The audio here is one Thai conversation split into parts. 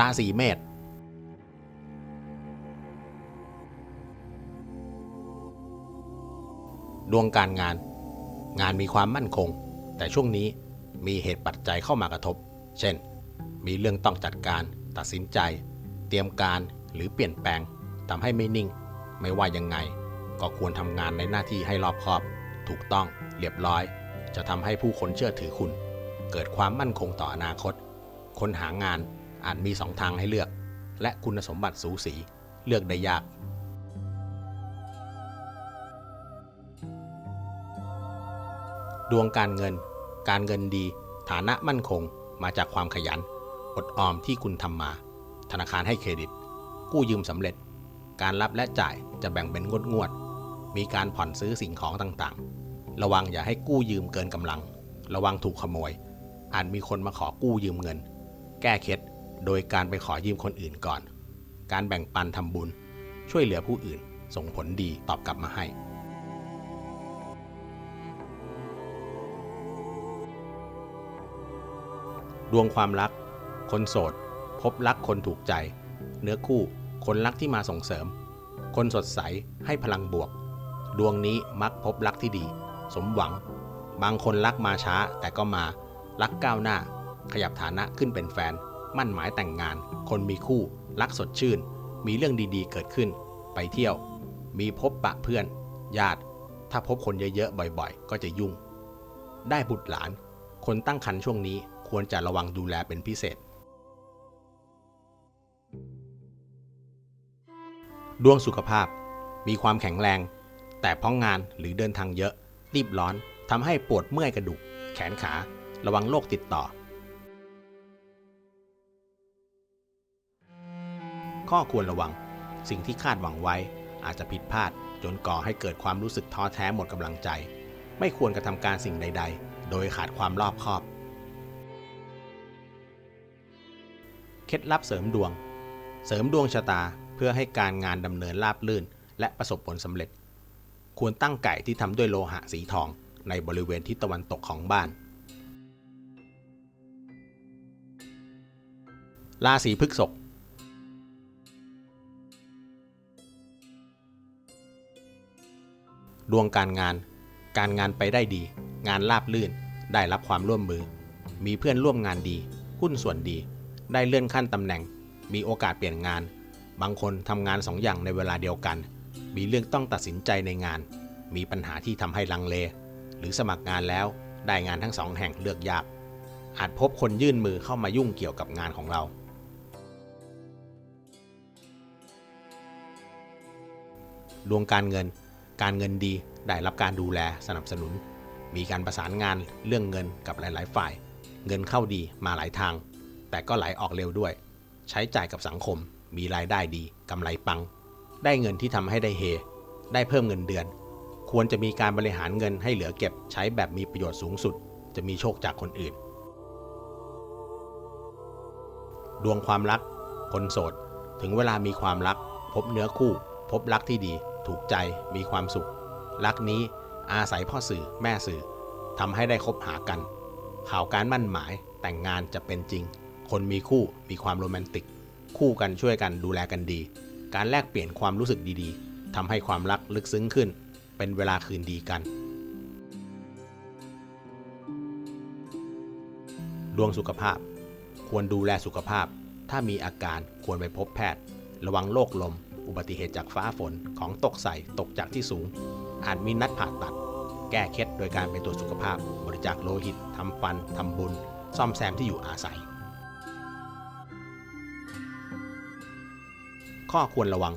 ราศีเมษดวงการงาน งานมีความมั่นคง แต่ช่วงนี้มีเหตุปัจจัยเข้ามากระทบ เช่น มีเรื่องต้องจัดการตัดสินใจ เตรียมการหรือเปลี่ยนแปลงทำให้ไม่นิ่ง ไม่ว่ายังไง ก็ควรทำงานในหน้าที่ให้รอบคอบ ถูกต้องเรียบร้อย จะทำให้ผู้คนเชื่อถือคุณ เกิดความมั่นคงต่ออนาคตคนหางาน อาจมีสองทางให้เลือก และคุณสมบัติสูสีเลือกได้ยากดวงการเงิน การเงินดี ฐานะมั่นคง มาจากความขยัน อดออมที่คุณทำมา ธนาคารให้เครดิต กู้ยืมสำเร็จ การรับและจ่ายจะแบ่งเป็นงวดงวด มีการผ่อนซื้อสิ่งของต่างๆ ระวังอย่าให้กู้ยืมเกินกำลัง ระวังถูกขโมย อาจมีคนมาขอกู้ยืมเงิน แก้เคล็ด โดยการไปขอยืมคนอื่นก่อน การแบ่งปันทำบุญ ช่วยเหลือผู้อื่น ส่งผลดีตอบกลับมาให้ ดวงความรัก คนโสด พบรักคนถูกใจ เนื้อคู่ คนรักที่มาส่งเสริม คนสดใสให้พลังบวก ดวงนี้มักพบรักที่ดี สมหวัง บางคนรักมาช้าแต่ก็มา รักก้าวหน้า ขยับฐานะขึ้นเป็นแฟน มั่นหมายแต่งงาน คนมีคู่ รักสดชื่น มีเรื่องดีๆ เกิดขึ้น ไปเที่ยว มีพบปะเพื่อน ญาติ ถ้าพบคนเยอะๆ บ่อยๆ ก็จะยุ่ง ได้บุตรหลาน คนตั้งครรภ์ช่วงนี้ควรจะระวังดูแลเป็นพิเศษ ดวงสุขภาพ มีความแข็งแรง แต่พราะงานหรือเดินทางเยอะ รีบร้อนทำให้ปวดเมื่อยกระดูก แขนขา ระวังโรคติดต่อ ข้อควรระวัง สิ่งที่คาดหวังไว้ อาจจะผิดพลาด จนก่อให้เกิดความรู้สึกท้อแท้หมดกำลังใจ ไม่ควรกระทำการสิ่งใด ๆ โดยขาดความรอบคอบ เคล็ดลับเสริมดวง เสริมดวงชะตาเพื่อให้การงานดำเนินราบรื่น และประสบผลสำเร็จ ควรตั้งไก่ที่ทำด้วยโลหะสีทอง ในบริเวณทิศตะวันตกของบ้านราศีพฤษภ ดวงการงาน การงานไปได้ดี งานราบลื่น ได้รับความร่วมมือ มีเพื่อนร่วมงานดี หุ้นส่วนดี ได้เลื่อนขั้นตำแหน่ง มีโอกาสเปลี่ยนงาน บางคนทำงานสองอย่างในเวลาเดียวกัน มีเรื่องต้องตัดสินใจในงาน มีปัญหาที่ทำให้ลังเล หรือสมัครงานแล้วได้งานทั้งสองแห่งเลือกยากอาจพบคนยื่นมือเข้ามายุ่งเกี่ยวกับงานของเรา ดวงการเงิน การเงินดีได้รับการดูแลสนับสนุน มีการประสานงานเรื่องเงินกับหลาย ๆ ฝ่าย เงินเข้าดีมาหลายทาง แต่ก็ไหลออกเร็วด้วย ใช้จ่ายกับสังคม มีรายได้ดีกำไรปัง ได้เงินที่ทำให้ได้เฮ ได้เพิ่มเงินเดือน ควรจะมีการบริหารเงินให้เหลือเก็บใช้แบบมีประโยชน์สูงสุด จะมีโชคจากคนอื่น ดวงความรัก คนโสด ถึงเวลามีความรัก พบเนื้อคู่ พบรักที่ดี ถูกใจมีความสุข รักนี้อาศัยพ่อสื่อแม่สื่อทำให้ได้คบหากัน ข่าวการมั่นหมายแต่งงานจะเป็นจริง คนมีคู่มีความโรแมนติก คู่กันช่วยกันดูแลกันดี การแลกเปลี่ยนความรู้สึกดีๆทำให้ความรักลึกซึ้งขึ้น เป็นเวลาคืนดีกัน ดวงสุขภาพ ควรดูแลสุขภาพ ถ้ามีอาการควรไปพบแพทย์ ระวังโรคลม อุบัติเหตุจากฟ้าฝนของตกใส่ตกจากที่สูง อาจมีนัดผ่าตัด แก้เคล็ดโดยการไปตรวจสุขภาพ บริจาคโลหิตทำฟันทำบุญ ซ่อมแซมที่อยู่อาศัย ข้อควรระวัง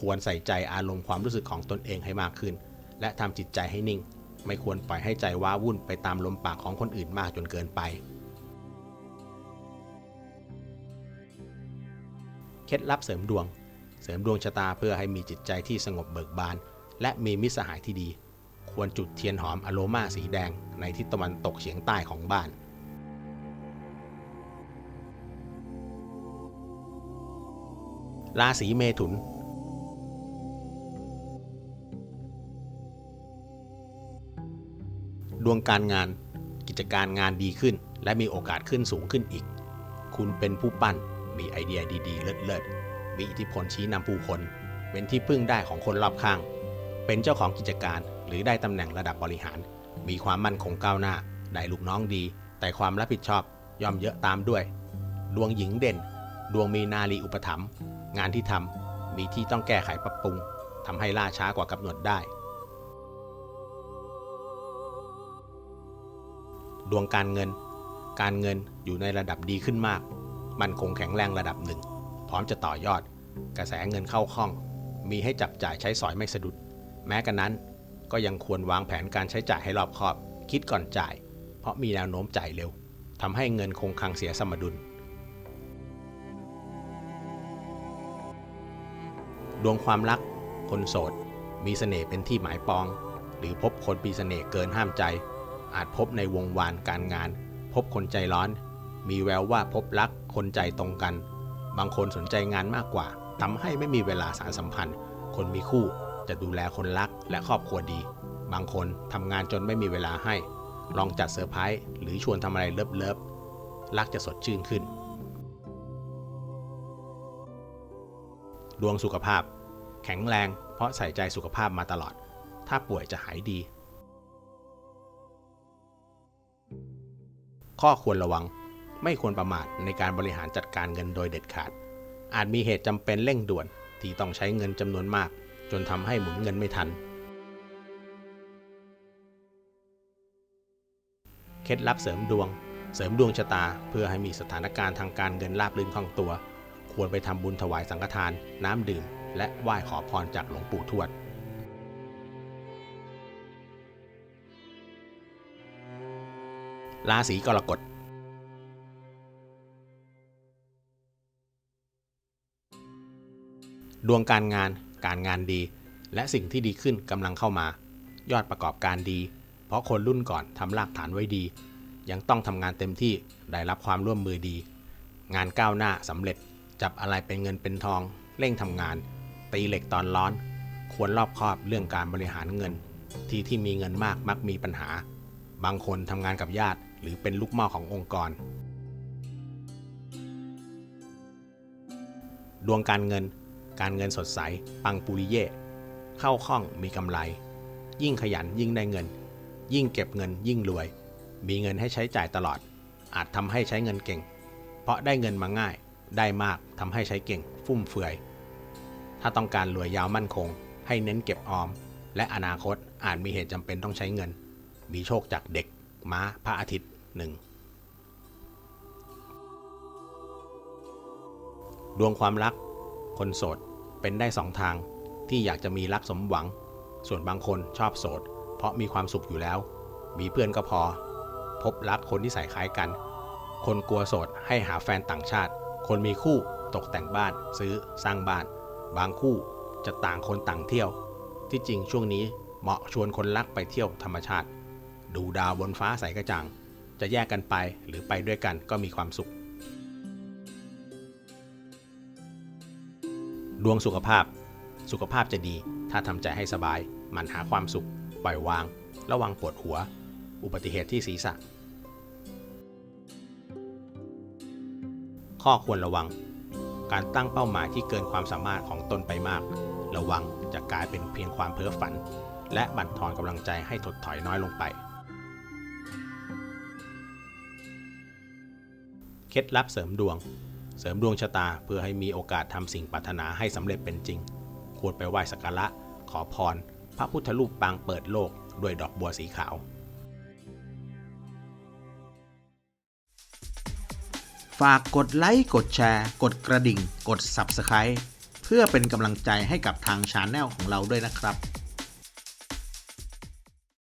ควรใส่ใจอารมณ์ความรู้สึกของตนเองให้มากขึ้น และทำจิตใจให้นิ่ง ไม่ควรปล่อยให้ใจว้าวุ่นไปตามลมปากของคนอื่นมากจนเกินไปเคล็ดลับเสริมดวง เสริมดวงชะตาเพื่อให้มีจิตใจที่สงบเบิกบาน และมีมิตรสหายที่ดี ควรจุดเทียนหอมอโรมาสีแดงในทิศตะวันตกเฉียงใต้ของบ้านราศีเมถุน ดวงการงาน กิจการงานดีขึ้น และมีโอกาสขึ้นสูงขึ้นอีก คุณเป็นผู้ปั้นมีไอเดียดี ๆ เลิศๆ มีอิทธิพลชี้นำผู้คน เป็นที่พึ่งได้ของคนรอบข้าง เป็นเจ้าของกิจการ หรือได้ตำแหน่งระดับบริหาร มีความมั่นคงก้าวหน้า ได้ลูกน้องดี แต่ความรับผิดชอบย่อมเยอะตามด้วย ดวงหญิงเด่น ดวงมีนาลีอุปถัมภ์งานที่ทำมีที่ต้องแก้ไขปรับปรุงทำให้ล่าช้ากว่ากำหนดได้ ดวงการเงิน การเงินอยู่ในระดับดีขึ้นมาก มั่นคงแข็งแรงระดับหนึ่ง พร้อมจะต่อยอด กระแสเงินเข้าคล่อง มีให้จับจ่ายใช้สอยไม่สะดุด แม้กันนั้นก็ยังควรวางแผนการใช้จ่ายให้รอบคอบ คิดก่อนจ่าย เพราะมีแนวโน้มจ่ายเร็วทำให้เงินคงคลังเสียสมดุล ดวงความรัก คนโสด มีเสน่ห์เป็นที่หมายปอง หรือพบคนมีเสน่ห์เกินห้ามใจ อาจพบในวงวานการงาน พบคนใจร้อน มีแววว่าพบรักคนใจตรงกัน บางคนสนใจงานมากกว่าทำให้ไม่มีเวลาสารสัมพันธ์ คนมีคู่จะดูแลคนรักและครอบครัวดี บางคนทำงานจนไม่มีเวลาให้ ลองจัดเซอร์ไพรส์หรือชวนทำอะไรเลิฟๆรักจะสดชื่นขึ้น ดวงสุขภาพ แข็งแรง เพราะใส่ใจสุขภาพมาตลอด ถ้าป่วยจะหายดี ข้อควรระวัง ไม่ควรประมาทในการบริหารจัดการเงินโดยเด็ดขาด อาจมีเหตุจำเป็นเร่งด่วนที่ต้องใช้เงินจำนวนมาก จนทำให้หมุนเงินไม่ทัน เคล็ดลับเสริมดวง เสริมดวงชะตา เพื่อให้มีสถานการณ์ทางการเงินราบรื่นคล่องตัว ควรไปทำบุญถวายสังฆทาน น้ำดื่ม และไหว้ขอพรจากหลวงปู่ทวดราศีกรกฎ ดวงการงาน การงานดี และสิ่งที่ดีขึ้นกำลังเข้ามา ยอดประกอบการดี เพราะคนรุ่นก่อนทำรากฐานไว้ดี ยังต้องทำงานเต็มที่ได้รับความร่วมมือดี งานก้าวหน้าสำเร็จจับอะไรเป็นเงินเป็นทอง เร่งทำงาน ตีเหล็กตอนร้อน ควรรอบคอบเรื่องการบริหารเงิน ที่ที่มีเงินมากมักมีปัญหา บางคนทำงานกับญาติ หรือเป็นลูกหม้อขององค์กร ดวงการเงิน การเงินสดใส ปังปุริเย่เข้าคล่องมีกำไร ยิ่งขยันยิ่งได้เงิน ยิ่งเก็บเงินยิ่งรวย มีเงินให้ใช้จ่ายตลอด อาจทำให้ใช้เงินเก่ง เพราะได้เงินมาง่าย ได้มากทำให้ใช้เก่ง ฟุ่มเฟือย ถ้าต้องการรวยยาวมั่นคง ให้เน้นเก็บออม และอนาคตอาจมีเหตุจำเป็นต้องใช้เงิน มีโชคจากเด็ก ม้า พระอาทิตย์หนึ่งดวงความรัก คนโสด เป็นได้สองทางที่อยากจะมีรักสมหวัง ส่วนบางคนชอบโสด เพราะมีความสุขอยู่แล้ว มีเพื่อนก็พอ พบรักคนที่ใส่คล้ายกัน คนกลัวโสดให้หาแฟนต่างชาติ คนมีคู่ตกแต่งบ้าน ซื้อสร้างบ้าน บางคู่จะต่างคนต่างเที่ยว ที่จริงช่วงนี้เหมาะชวนคนรักไปเที่ยวธรรมชาติ ดูดาวบนฟ้าใสกระจ่าง จะแยกกันไปหรือไปด้วยกันก็มีความสุข ดวงสุขภาพ สุขภาพจะดี ถ้าทำใจให้สบาย มันหาความสุข ปล่อยวาง ระวังปวดหัว อุบัติเหตุที่ศีรษะ ข้อควรระวัง การตั้งเป้าหมายที่เกินความสามารถของตนไปมาก ระวังจะกลายเป็นเพียงความเพ้อฝัน และบั่นทอนกำลังใจให้ถดถอยน้อยลงไป เคล็ดลับเสริมดวง เสริมดวงชะตาเพื่อให้มีโอกาสทำสิ่งปรารถนาให้สำเร็จเป็นจริง ควรไปไหว้สักการะ ขอพร พระพุทธรูปปางเปิดโลกด้วยดอกบัวสีขาว ฝากกดไลค์ กดแชร์ กดกระดิ่ง กด Subscribe เพื่อเป็นกำลังใจให้กับทางชาแนลของเราด้วยนะครับ